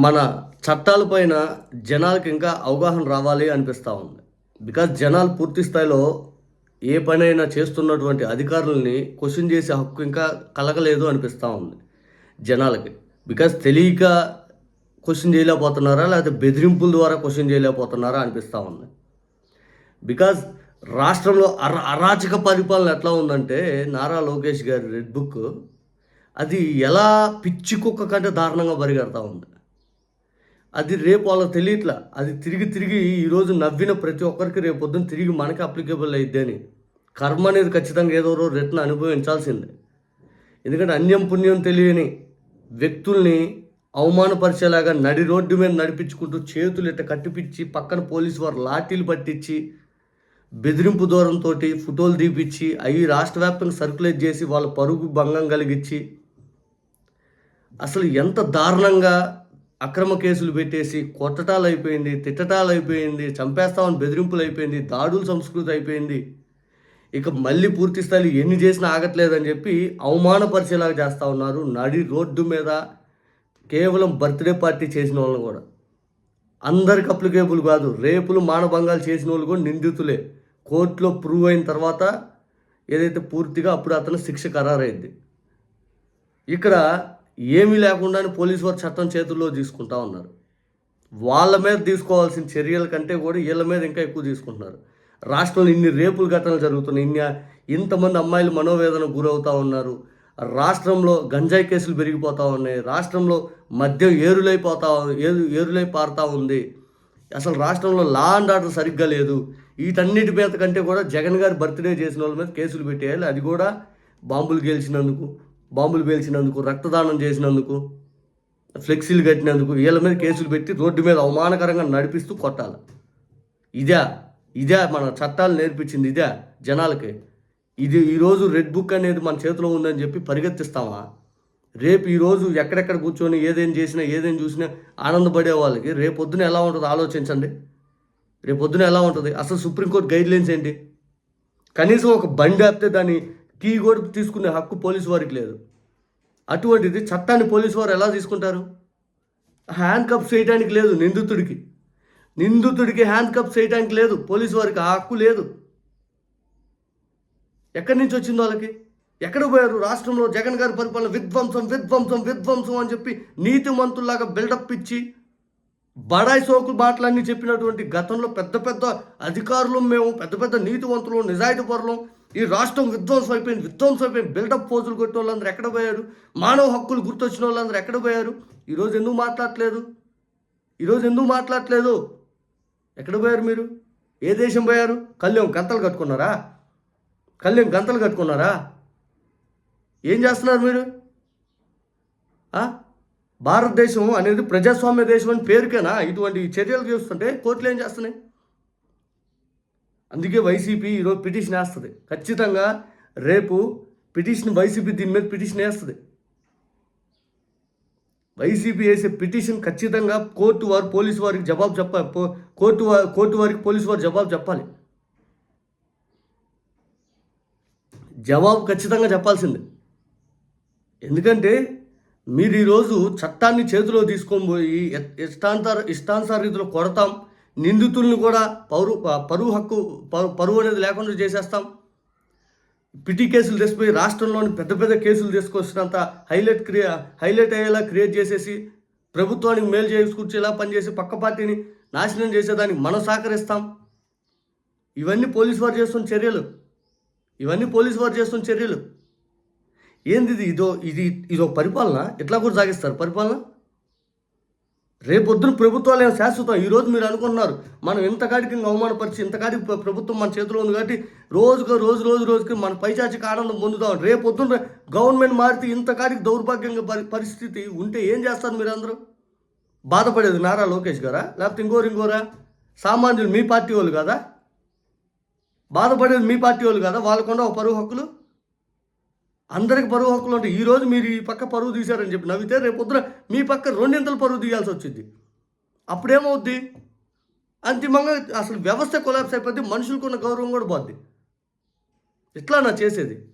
మన చట్టాలపైన జనాలకి ఇంకా అవగాహన రావాలి అనిపిస్తూ ఉంది. బికాజ్ జనాలు పూర్తి స్థాయిలో ఏ పనైనా చేస్తున్నటువంటి అధికారులని క్వశ్చన్ చేసే హక్కు ఇంకా కలగలేదు అనిపిస్తూ ఉంది జనాలకి. బికాజ్ తెలియక క్వశ్చన్ చేయలేకపోతున్నారా? లేకపోతే బెదిరింపుల ద్వారా క్వశ్చన్ చేయలేకపోతున్నారా అనిపిస్తూ ఉంది. బికాజ్ రాష్ట్రంలో అర అరాచక పరిపాలన ఎట్లా ఉందంటే నారా లోకేష్ గారి రెడ్ బుక్ అది ఎలా పిచ్చి కుక్క కంటే దారుణంగా పరిగెడతా ఉంది. అది రేపు వాళ్ళకి తెలియట్లా. అది తిరిగి తిరిగి ఈరోజు నవ్విన ప్రతి ఒక్కరికి రేపు పొద్దున్న తిరిగి మనకి అప్లికేబుల్ అయ్యిద్ది అని. కర్మ అనేది ఖచ్చితంగా ఏదో రోజు రిటర్న్ అనుభవించాల్సిందే. ఎందుకంటే అన్యం పుణ్యం తెలియని వ్యక్తుల్ని అవమానపరిచేలాగా నడి రోడ్డు మీద నడిపించుకుంటూ చేతులు ఇట్ట కట్టిపిచ్చి పక్కన పోలీసు వారు లాఠీలు పట్టించి బెదిరింపు దూరంతో ఫోటోలు తీపిచ్చి అవి రాష్ట్ర వ్యాప్తంగా సర్క్యులేట్ చేసి వాళ్ళ పరుగు భంగం కలిగించి అసలు ఎంత దారుణంగా అక్రమ కేసులు పెట్టేసి కొట్టటాలు అయిపోయింది తిట్టటాలు అయిపోయింది చంపేస్తామని బెదిరింపులు అయిపోయింది దాడుల సంస్కృతి అయిపోయింది ఇక మళ్ళీ పూర్తి స్థాయిలో ఎన్ని చేసినా ఆగట్లేదని చెప్పి అవమానపరిచేలాగా చేస్తూ ఉన్నారు నడి రోడ్డు మీద కేవలం బర్త్డే పార్టీ చేసిన వాళ్ళని కూడా. అందరికి అప్లికేబుల్ కాదు రేపులు మానభంగాలు చేసిన వాళ్ళు కూడా నిందితులే. కోర్టులో ప్రూవ్ అయిన తర్వాత ఏదైతే పూర్తిగా అప్పుడు అతను శిక్ష ఖరారైంది. ఇక్కడ ఏమీ లేకుండానే పోలీసు వారు చట్టం చేతుల్లో తీసుకుంటా ఉన్నారు. వాళ్ళ మీద తీసుకోవాల్సిన చర్యల కంటే కూడా వీళ్ళ మీద ఇంకా ఎక్కువ తీసుకుంటున్నారు. రాష్ట్రంలో ఇన్ని రేపులు ఘటనలు జరుగుతున్నాయి. ఇన్ని ఇంతమంది అమ్మాయిలు మనోవేదన గురవుతూ ఉన్నారు. రాష్ట్రంలో గంజాయి కేసులు పెరిగిపోతూ ఉన్నాయి. రాష్ట్రంలో మద్యం ఏరులైపోతా ఏరు ఏరులై పారుతూ ఉంది. అసలు రాష్ట్రంలో లా అండ్ ఆర్డర్ సరిగ్గా లేదు. వీటన్నిటి మీద కంటే కూడా జగన్ గారి బర్త్డే చేసిన వాళ్ళ మీద కేసులు పెట్టేయాలి. అది కూడా బాంబులు గెలిచినందుకు. బాంబులు పేల్చినందుకు రక్తదానం చేసినందుకు ఫ్లెక్సీలు కట్టినందుకు వీళ్ళ మీద కేసులు పెట్టి రోడ్డు మీద అవమానకరంగా నడిపిస్తూ కొట్టాలి. ఇదే ఇదే మన చట్టాలు నేర్పించింది ఇదే జనాలకి. ఇది ఈరోజు రెడ్ బుక్ అనేది మన చేతిలో ఉందని చెప్పి పరిగెత్తిస్తామా? రేపు ఈరోజు ఎక్కడెక్కడ కూర్చొని ఏదేం చేసినా ఏదేం చూసినా ఆనందపడే వాళ్ళకి రేపు పొద్దున ఎలా ఉంటుందో ఆలోచించండి. రేపొద్దున ఎలా ఉంటుంది? అసలు సుప్రీంకోర్టు గైడ్ లైన్స్ ఏంటి? కనీసం ఒక బండి ఆపితే దాన్ని కీ కూడా తీసుకునే హక్కు పోలీసు వారికి లేదు. అటువంటిది చట్టాన్ని పోలీసు వారు ఎలా తీసుకుంటారు? హ్యాండ్ కప్ చేయడానికి లేదు నిందితుడికి. నిందితుడికి హ్యాండ్ కప్ చేయడానికి లేదు పోలీసు వారికి ఆ హక్కు లేదు. ఎక్కడి నుంచి వచ్చింది వాళ్ళకి? ఎక్కడ పోయారు? రాష్ట్రంలో జగన్ గారి పరిపాలన విధ్వంసం విధ్వంసం విధ్వంసం అని చెప్పి నీతిమంతుల్లాగా బిల్డప్ ఇచ్చి బడాయి సోకు మాటలన్నీ చెప్పినటువంటి గతంలో పెద్ద పెద్ద అధికారులు మేము పెద్ద పెద్ద నీతివంతులు నిజాయితీ పరులం ఈ రాష్ట్రం విధ్వంసం అయిపోయింది విధ్వంసం అయిపోయింది. బిల్డప్ పోజులు కొట్టిన వాళ్ళందరూ ఎక్కడ పోయారు? మానవ హక్కులు గుర్తొచ్చిన వాళ్ళందరూ ఎక్కడ పోయారు? ఈరోజు ఎందుకు మాట్లాడట్లేదు? ఈరోజు ఎందుకు మాట్లాడట్లేదు? ఎక్కడ పోయారు మీరు? ఏ దేశం పోయారు? కళ్యాణ్ గంతలు కట్టుకున్నారా? కళ్యాణ్ గంతలు కట్టుకున్నారా? ఏం చేస్తున్నారు మీరు? భారతదేశం అనేది ప్రజాస్వామ్య దేశం అని పేరుకేనా? ఇటువంటి చర్యలు చూస్తుంటే కోర్టులు ఏం చేస్తున్నాయి? అందుకే వైసీపీ ఈరోజు పిటిషన్ వేస్తుంది. ఖచ్చితంగా రేపు పిటిషన్ వైసీపీ దీని మీద పిటిషన్ వేస్తుంది. వైసీపీ వేసే పిటిషన్ ఖచ్చితంగా కోర్టు వారు పోలీసు వారికి జవాబు చెప్పాలి కోర్టు వారి కోర్టు వారికి పోలీసు వారు జవాబు చెప్పాలి. జవాబు ఖచ్చితంగా చెప్పాల్సిందే. ఎందుకంటే మీరు ఈరోజు చట్టాన్ని చేతిలో తీసుకొని పోయి ఇష్టాంతర ఇష్టాంతర ఇష్టానుసార రీతిలో కొడతాం. నిందితుల్ని కూడా పౌరు పరువు హక్కు పరు- పరువు అనేది లేకుండా చేసేస్తాం. పిటి కేసులు తెచ్చిపోయి రాష్ట్రంలోని పెద్ద పెద్ద కేసులు తీసుకొచ్చినంత హైలైట్ క్రియే హైలైట్ అయ్యేలా క్రియేట్ చేసేసి ప్రభుత్వానికి మేలు చేసుకూర్చేలా పనిచేసి పక్క పార్టీని నాశనం చేసేదానికి మనం సహకరిస్తాం. ఇవన్నీ పోలీసు వారు చేస్తున్న చర్యలు. ఇవన్నీ పోలీసు వారు చేస్తున్న చర్యలు. ఏంది ఇదో? ఇది ఇదో పరిపాలన? ఎట్లా కూడా సాగిస్తారు పరిపాలన? రేపొద్దున ప్రభుత్వాలు ఏమో శాశ్వతం ఈరోజు మీరు అనుకున్నారు మనం ఇంతకాడికి ఇంకా అవమానపరిచి ఇంతకాడికి ప్రభుత్వం మన చేతిలో ఉంది కాబట్టి రోజుకు రోజు రోజు రోజుకి మన పైచాచికి ఆనందం పొందుతాం రేపొద్దున గవర్నమెంట్ మారితే ఇంతకాడికి దౌర్భాగ్యంగా పరి పరిస్థితి ఉంటే ఏం చేస్తారు మీరు అందరూ బాధపడేది నారా లోకేష్ గారా? లేకపోతే ఇంకోరు ఇంకోరా సామాన్యులు మీ పార్టీ వాళ్ళు కదా? బాధపడేది మీ పార్టీ వాళ్ళు కదా? వాళ్ళకుండా ఒక పరువు హక్కులు? అందరికి పరువు హక్కులు ఉంటాయి ఈరోజు మీరు ఈ పక్క పరువు తీశారని చెప్పి నవ్వితే రేపు మీ పక్క రెండింతలు పరువు తీయాల్సి వచ్చింది. అప్పుడేమవుద్ది? అంతిమంగా అసలు వ్యవస్థ కొలాప్స్ అయిపోద్ది మనుషులకు ఉన్న గౌరవం కూడా పోద్ది. ఇట్లా నా చేసేది?